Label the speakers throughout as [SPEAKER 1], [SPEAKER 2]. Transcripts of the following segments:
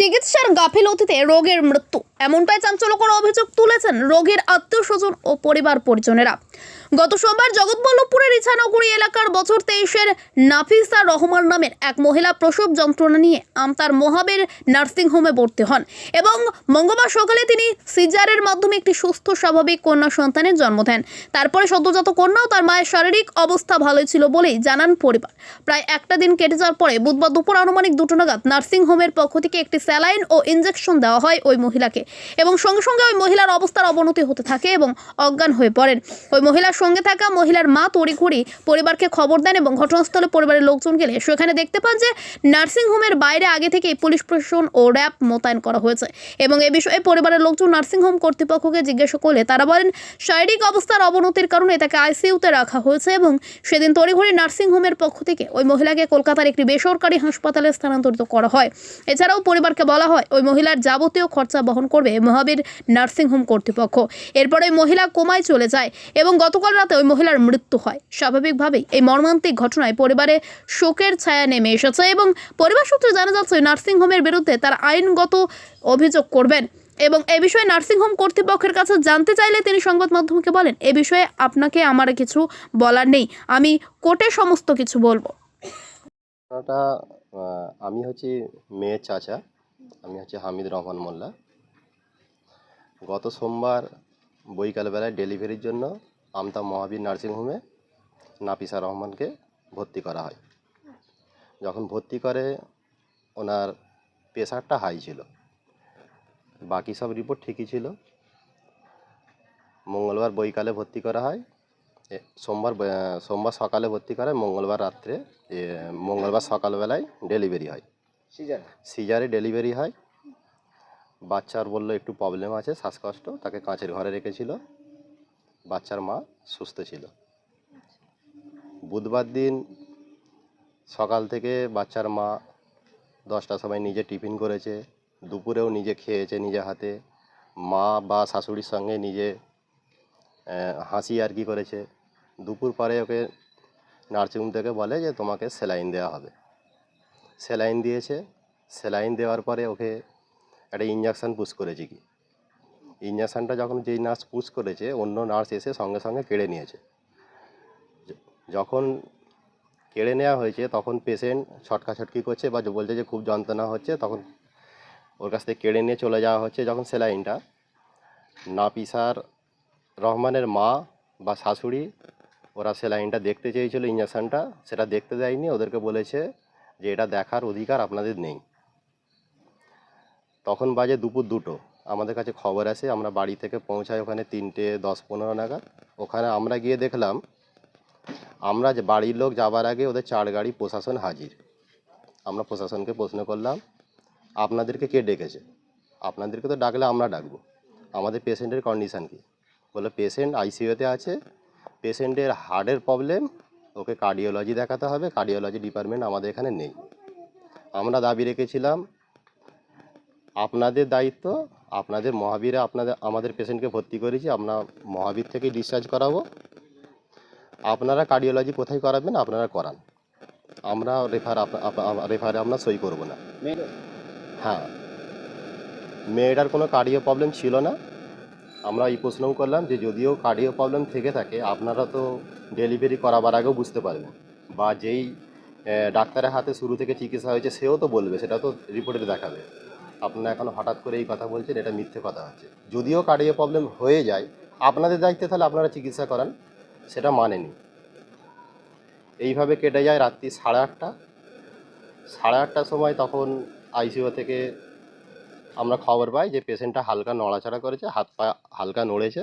[SPEAKER 1] চিকিৎসার গাফিলতিতে রোগের মৃত্যু। এমনটাই চাঞ্চল্যকর অভিযোগ তুলেছেন রোগীর আত্মীয় স্বজন ও পরিবার পরিজনেরা গত সোমবার জগৎবল্লভপুরের ইছানগরী এলাকার বছর তেইশের নাফিসা রহমান নামের এক মহিলা প্রসব যন্ত্রণা নিয়ে আমতার মহাবীর নার্সিংহোমে ভর্তি হন এবং মঙ্গলবার সকালে তিনি সিজারের মাধ্যমে একটি সুস্থ, স্বাভাবিক কন্যা সন্তানের জন্ম দেন। তারপরে সদ্যজাত কন্যা ও তার মায়ের শারীরিক অবস্থা ভালোই ছিল বলেই জানান পরিবার। প্রায় একটা দিন কেটে যাওয়ার পরে বুধবার দুপুর আনুমানিক দুটো নাগাদ নার্সিংহোমের পক্ষ থেকে একটি স্যালাইন ও ইঞ্জেকশন দেওয়া হয় ওই মহিলাকে এবং সঙ্গে সঙ্গে ওই মহিলার অবস্থার অবনতি হতে থাকে এবং অজ্ঞান হয়ে পড়েন। ওই মহিলার সঙ্গে থাকা মহিলার মা তড়িঘড়ি পরিবারকে খবর দেন এবং ঘটনাস্থলে পরিবারের লোকজন গেলে সেখানে দেখতে পান যে নার্সিংহোমের বাইরে আগে থেকেই পুলিশ প্রশাসন ও র্যাব মোতায়েন করা হয়েছে। এবং এ বিষয়ে পরিবারের লোকজন নার্সিংহোম কর্তৃপক্ষকে জিজ্ঞাসা করলে তারা বলেন, শারীরিক অবস্থার অবনতির কারণে তাকে আইসিইউতে রাখা হয়েছে এবং সেদিন তড়িঘড়ি নার্সিংহোমের পক্ষ থেকে ওই মহিলাকে কলকাতার একটি বেসরকারি হাসপাতালে স্থানান্তরিত করা হয়। এছাড়াও পরিবারকে বলা হয়, ওই মহিলার যাবতীয় খরচা বহন করবে মহাবীর নার্সিংহোম কর্তৃপক্ষ। এরপর মহিলা কোমায় চলে যায় এবং গতকাল রাতে ওই মহিলার মৃত্যু হয়। স্বাভাবিকভাবেই এই মর্মান্তিক ঘটনায় পরিবারে শোকের ছায়া নেমে এসেছে এবং পরিবার সূত্রে জানা যাচ্ছে নার্সিংহোমের বিরুদ্ধে তার আইনগত অভিযোগ করবেন এবং এ বিষয়ে নার্সিংহোম কর্তৃপক্ষের কাছে জানতে চাইলে তিনি সংবাদ মাধ্যমকে বলেন, এ বিষয়ে আপনাকে আমার কিছু বলার নেই। আমি কোর্টে সমস্ত কিছু বলব।
[SPEAKER 2] আমি হচ্ছি মেয়ের চাচা, আমি হচ্ছে হামিদ রহমান মোল্লা। গত সোমবার বৈকালবেলায় ডেলিভারির জন্য আমতা মহাবীর নার্সিংহোমে নাফিসা রহমানকে ভর্তি করা হয়। যখন ভর্তি করে ওনার প্রেশারটা হাই ছিল। বাকি সব রিপোর্ট ঠিকই ছিল। মঙ্গলবার বৈকালে ভর্তি করা হয়। এ, সোমবার সোমবার সকালে ভর্তি করে মঙ্গলবার রাত্রে মঙ্গলবার সকালবেলায় ডেলিভারি হয়।
[SPEAKER 3] সিজার?
[SPEAKER 2] সিজারে ডেলিভারি হয়। বাচ্চার বলল একটু প্রবলেম আছে শ্বাসকষ্ট। তাকে কাঁচের ঘরে রেখেছিল। বাচ্চার মা সুস্থ ছিল। বুধবার দিন সকাল থেকে বাচ্চার মা দশটার সময় নিজে টিফিন করেছে, দুপুরেও নিজে খেয়েছে নিজে হাতে। মা বা শাশুড়ির সঙ্গে নিজে হাসি আর কি করেছে। দুপুর পরে ওকে নার্সিংহোম থেকে বলে যে, তোমাকে স্যালাইন দেওয়া হবে। স্যালাইন দিয়েছে। স্যালাইন দেওয়ার পরে ওকে একটা ইঞ্জেকশান পুশ করেছে কি? ইঞ্জেকশানটা যখন যেই নার্স পুশ করেছে, অন্য নার্স এসে সঙ্গে সঙ্গে কেড়ে নিয়েছে। যখন কেড়ে নেওয়া হয়েছে, তখন পেশেন্ট ছটকা ছটকি করছে বা বলছে যে খুব যন্ত্রণা হচ্ছে, তখন ওর কাছ থেকে কেড়ে নিয়ে চলে যাওয়া হচ্ছে যখন সেলাইনটা নাপিসার রহমানের মা বা শাশুড়ি, ওরা সেলাইনটা দেখতে চেয়েছিলো ইঞ্জেকশানটা, সেটা দেখতে দেয়নি, ওদেরকে বলেছে যে এটা দেখার অধিকার আপনাদের নেই। তখন বাজে দুপুর দুটো। আমাদের কাছে খবর আসে আমরা বাড়ি থেকে পৌঁছাই ওখানে তিনটে দশ পনেরো নাগাদ। ওখানে আমরা গিয়ে দেখলাম, আমরা যে বাড়ির লোক যাবার আগে ওদের চার গাড়ি প্রশাসন হাজির। আমরা প্রশাসনকে প্রশ্ন করলাম, আপনাদেরকে কে ডেকেছে? আপনাদেরকে তো ডাকলে আমরা ডাকবো। আমাদের পেশেন্টের কন্ডিশান কী? বলে পেশেন্ট আইসিইউতে আছে। পেশেন্টের হার্টের প্রবলেম, ওকে কার্ডিওলজি দেখাতে হবে, কার্ডিওলজি ডিপার্টমেন্ট আমাদের এখানে নেই। আমরা দাবি রেখেছিলাম, আপনাদের দায়িত্ব আপনাদের মহাবীরে আপনাদের আমাদের পেশেন্টকে ভর্তি করেছি আমরা মহাবীর থেকে ডিসচার্জ করাবো। আপনারা কার্ডিওলজি কোথায় করাবেন আপনারা করান। আমরা রেফার রেফারে আমরা সই করব না। হ্যাঁ। মেয়েটার কোনো কার্ডিও প্রবলেম ছিল না। আমরা এই প্রশ্নও করলাম যে যদিও কার্ডিও প্রবলেম থেকে থাকে আপনারা তো ডেলিভারি করাবার আগেও বুঝতে পারবেন। বা যেই ডাক্তারের হাতে শুরু থেকে চিকিৎসা হয়েছে সেও তো বলবে সেটা তো রিপোর্টে দেখাবে। আপনারা এখন হঠাৎ করে এই কথা বলছেন, এটা মিথ্যে কথা হচ্ছে। যদিও কার্ডিও প্রবলেম হয়ে যায়, আপনাদের দায়িত্বে তাহলে আপনারা চিকিৎসা করান, সেটা মানেনি এইভাবে কেটে যায় রাত্রি সাড়ে আটটা। সাড়ে আটটার সময় তখন আইসিইউ থেকে আমরা খবর পাই যে পেশেন্টটা হালকা নড়াচড়া করেছে, হাত পা হালকা নড়েছে।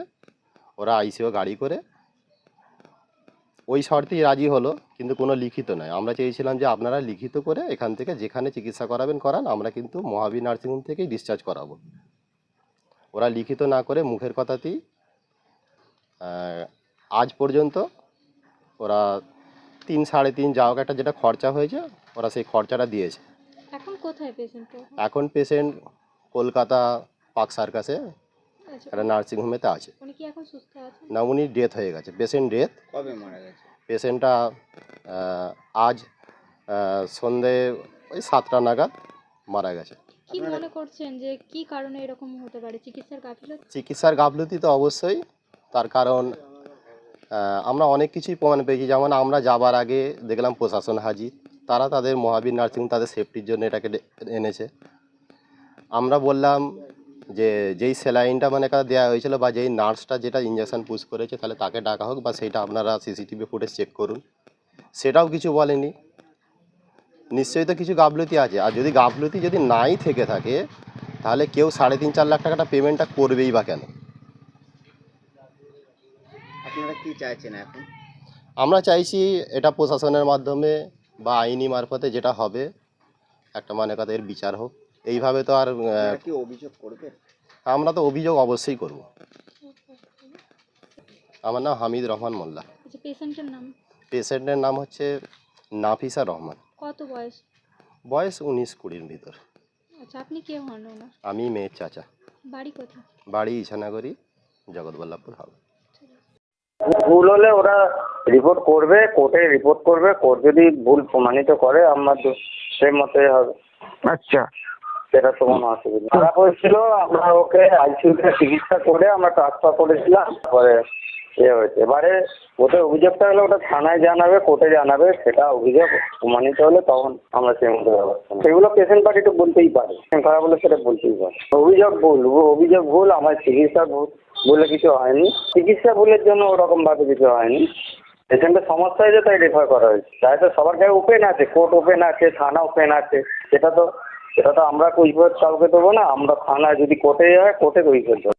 [SPEAKER 2] ওরা আইসিইউ গাড়ি করে ওই শর্তেই রাজি হলো কিন্তু কোনো লিখিত নয়। আমরা চেয়েছিলাম যে আপনারা লিখিত করে এখান থেকে যেখানে চিকিৎসা করাবেন করান আমরা কিন্তু মহাবীর নার্সিংহোম থেকেই ডিসচার্জ করাবো। ওরা লিখিত না করে মুখের কথাতেই আজ পর্যন্ত ওরা তিন সাড়ে তিন যা হোক একটা যেটা খরচা হয়েছে ওরা সেই খরচাটা দিয়েছে।
[SPEAKER 4] এখন কোথায় পেশেন্ট
[SPEAKER 2] এখন পেশেন্ট কলকাতা পাক সার্কাসে
[SPEAKER 4] আচ্ছা
[SPEAKER 2] একটা নার্সিংহোমেতে আছে।
[SPEAKER 4] উনি কি এখন সুস্থ আছেন?
[SPEAKER 2] না উনি ডেথ হয়ে গেছে। পেশেন্ট ডেথ
[SPEAKER 3] কবে মারা গেছে?
[SPEAKER 2] পেশেন্টটা আজ সন্ধে ওই সাতটা নাগাদ মারা গেছে।
[SPEAKER 4] কি মনে করছেন যে কি কারণে এরকম হতে পারে? চিকিৎসার গাফিলতি?
[SPEAKER 2] চিকিৎসার গাফলতি তো অবশ্যই। তার কারণ আমরা অনেক কিছুই প্রমাণ পেয়েছি। যেমন আমরা যাবার আগে দেখলাম প্রশাসন হাজির। তারা তাদের মহাবীর নার্সিং তাদের সেফটির জন্য এটাকে এনেছে। আমরা বললাম যে যেই স্যালাইনটা মানে দেওয়া হয়েছিল বা যেই নার্সটা যেটা ইঞ্জেকশন পুশ করেছে তাহলে তাকে ডাকা হোক বা সেইটা আপনারা সিসিটিভি ফুটেজ চেক করুন। সেটাও কিছু বলেনি। নিশ্চয়ই তো কিছু গাফলতি আছে। আর যদি গাফলতি যদি নাই থেকে থাকে তাহলে কেউ সাড়ে তিন চার লাখ টাকাটা পেমেন্টটা করবেই বা কেন?
[SPEAKER 3] আপনারা কি চাইছেন এখন?
[SPEAKER 2] আমরা চাইছি এটা প্রশাসনের মাধ্যমে বা আইনি মারফতে যেটা হবে একটা মানে কথা এর বিচার হোক। এইভাবে তো আর
[SPEAKER 3] অভিযোগ করবে
[SPEAKER 2] আমরা তো অভিযোগ অবশ্যই করব। আমার নাম হামিদ রহমান মোল্লা।
[SPEAKER 4] আচ্ছা পেশেন্টের নাম?
[SPEAKER 2] পেশেন্টের নাম হচ্ছে নাফিসা রহমান।
[SPEAKER 4] কত বয়স?
[SPEAKER 2] বয়স উনিশ কুড়ির ভিতর।
[SPEAKER 4] আচ্ছা আপনি কে হন ওনার?
[SPEAKER 2] আমি মেয়ের চাচা।
[SPEAKER 4] বাড়ি কোথায়?
[SPEAKER 2] বাড়ি ইছানাগরি জগৎবল্লভপুর হাওড়া।
[SPEAKER 5] ভুল হলে ওরা রিপোর্ট করবে কোর্টে রিপোর্ট করবে কোর্ট যদি ভুল প্রমাণিত করে আমার সেই মতে হবে।
[SPEAKER 6] আচ্ছা।
[SPEAKER 5] সেটা তো কোনো অসুবিধা খারাপ হয়েছিল, আমরা ওকে আইসিইউতে চিকিৎসা করে আমরা ট্রান্সফার করেছিলাম তারপরে ইয়ে হয়েছে। এবারে ওদের অভিযোগটা হলে, ওটা থানায় জানাবে, কোর্টে জানাবে, সেটা অভিযোগ প্রমাণিত হলে তখন আমরা সেই মতো ব্যবস্থা সেগুলো পেশেন্ট পার্টি তো বলতেই পারে। খারাপ হলে সেটা বলতেই পারে। অভিযোগ ভুল অভিযোগ ভুল, আমার চিকিৎসা ভুল, বলে কিছু হয়নি। চিকিৎসা ভুলের জন্য ওরকম ভাবে কিছু হয়নি। পেশেন্টের সমস্যা হয়েছে, তাই রেফার করা হয়েছে। তাই তো সবার কাছে ওপেন আছে, কোর্ট ওপেন আছে, থানা ওপেন আছে, সেটা তো সেটা তো আমরা কৈফিয়ত কাউকে দেবো না, আমরা থানায় যদি কোর্টে যায়, কোর্টে কৈফিয়ত দেবো।